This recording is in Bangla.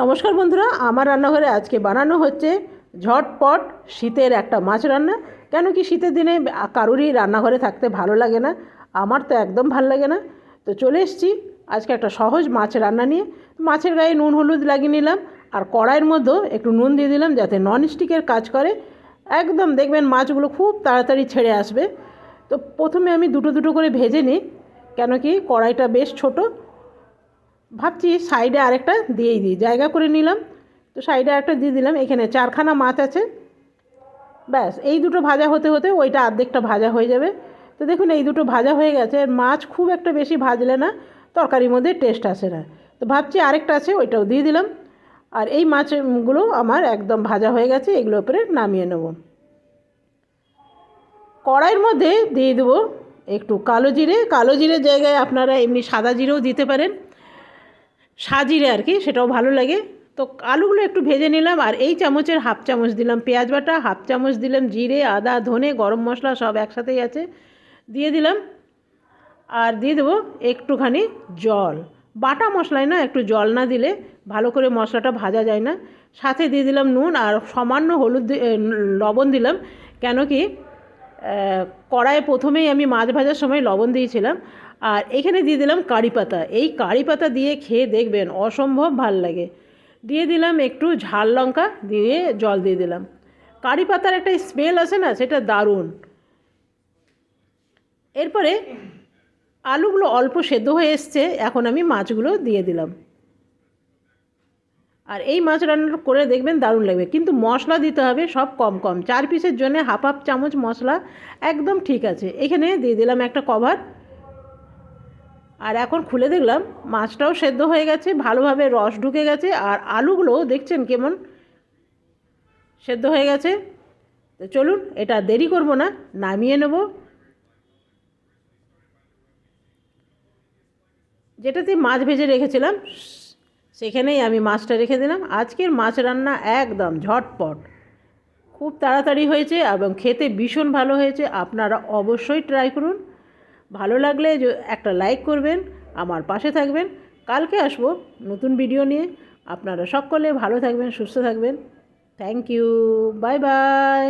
নমস্কার বন্ধুরা, আমার রান্নাঘরে আজকে বানানো হচ্ছে ঝটপট শীতের একটা মাছ রান্না। কেন কি শীতের দিনে কারোরই রান্নাঘরে থাকতে ভালো লাগে না, আমার তো একদম ভালো লাগে না। তো চলে এসেছি আজকে একটা সহজ মাছ রান্না নিয়ে। মাছের গায়ে নুন, হলুদ লাগিয়ে নিলাম আর কড়াইয়ের মধ্যেও একটু নুন দিয়ে দিলাম যাতে নন স্টিকের কাজ করে। একদম দেখবেন মাছগুলো খুব তাড়াতাড়ি ছেড়ে আসবে। তো প্রথমে আমি দুটো দুটো করে ভেজে নিই, কেন কি কড়াইটা বেশ ছোটো। ভাবছি সাইডে আরেকটা দিয়েই দিই। জায়গা করে নিলাম, তো সাইডে আরেকটা দিয়ে দিলাম। এখানে চারখানা মাছ আছে। ব্যাস, এই দুটো ভাজা হতে হতে ওইটা অর্ধেকটা ভাজা হয়ে যাবে। তো দেখুন, এই দুটো ভাজা হয়ে গেছে। মাছ খুব একটা বেশি ভাজলে না তরকারির মধ্যে টেস্ট আসে না। তো ভাবছি আরেকটা আছে, ওইটাও দিয়ে দিলাম। আর এই মাছগুলো আমার একদম ভাজা হয়ে গেছে এগুলোর উপরে নামিয়ে নেব। কড়াইয়ের মধ্যে দিয়ে দেবো একটু কালো জিরে। কালো জিরের জায়গায় আপনারা এমনি সাদা জিরেও দিতে পারেন। সাজিরে আর কি, সেটাও ভালো লাগে। তো আলুগুলো একটু ভেজে নিলাম, আর এই চামচের হাফ চামচ দিলাম পেঁয়াজ বাটা, হাফ চামচ দিলাম জিরে, আদা, ধনে, গরম মশলা সব একসাথেই আছে। দিয়ে দিলাম, আর দিয়ে দেবো একটুখানি জল। বাটা মশলায় না একটু জল না দিলে ভালো করে মশলাটা ভাজা যায় না। সাথে দিয়ে দিলাম নুন, আর সামান্য হলুদ লবণ দিলাম। কেন কি কড়াইয়ে প্রথমেই আমি মাছ ভাজার সময় লবণ দিয়েছিলাম। আর এখানে দিয়ে দিলাম কারি পাতা। এই কারি পাতা দিয়ে খেয়ে দেখবেন অসম্ভব ভালো লাগে। দিয়ে দিলাম একটু ঝাল লঙ্কা, দিয়ে জল দিয়ে দিলাম। কারি পাতার একটা স্মেল আছে না, সেটা দারুণ। এরপরে আলুগুলো অল্প সেদ্ধ হয়ে এসছে, এখন আমি মাছগুলো দিয়ে দিলাম। আর এই মাছ রান্না করে দেখবেন দারুণ লাগবে। কিন্তু মশলা দিতে হবে সব কম কম। চার পিসের জন্য হাফ হাফ চামচ মশলা একদম ঠিক আছে। এখানে দিয়ে দিলাম একটা কভার। আর এখন খুলে দেখলাম, মাছটাও সেদ্ধ হয়ে গেছে, ভালোভাবে রস ঢুকে গেছে, আর আলুগুলো দেখছেন কেমন? সেদ্ধ হয়ে গেছে। তো চলুন, এটা দেরি করব না, নামিয়ে নেব। যেটাতে মাছ ভেজে রেখেছিলাম, সেখানেই আমি মাছটা রেখে দিলাম। আজকের মাছ রান্না একদম ঝটপট। খুব তাড়াতাড়ি হয়েছে এবং খেতে ভীষণ ভালো হয়েছে, আপনারা অবশ্যই ট্রাই করুন। ভালো লাগলে একটা লাইক করবেন, আমার পাশে থাকবেন। কালকে আসব নতুন ভিডিও নিয়ে। আপনারা সকলে ভালো থাকবেন, সুস্থ থাকবেন। Thank you bye bye